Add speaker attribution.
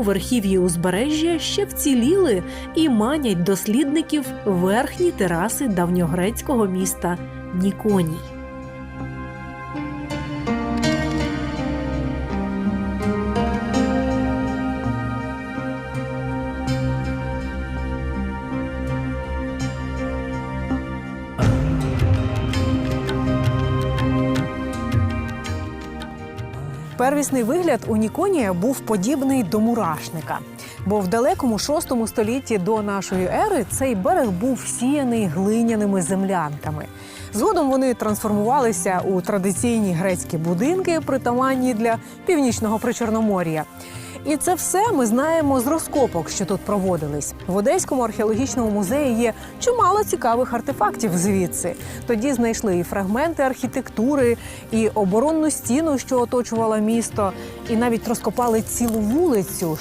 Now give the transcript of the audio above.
Speaker 1: У верхів'ї узбережжя ще вціліли і манять дослідників верхні тераси давньогрецького міста Ніконій.
Speaker 2: Первісний вигляд у Ніконія був подібний до мурашника. Бо в далекому шостому столітті до нашої ери цей берег був сіяний глиняними землянками. Згодом вони трансформувалися у традиційні грецькі будинки, притаманні для північного причорномор'я. І це все ми знаємо з розкопок, що тут проводились. В Одеському археологічному музеї є чимало цікавих артефактів звідси. Тоді знайшли і фрагменти архітектури, і оборонну стіну, що оточувала місто, і навіть розкопали цілу вулицю,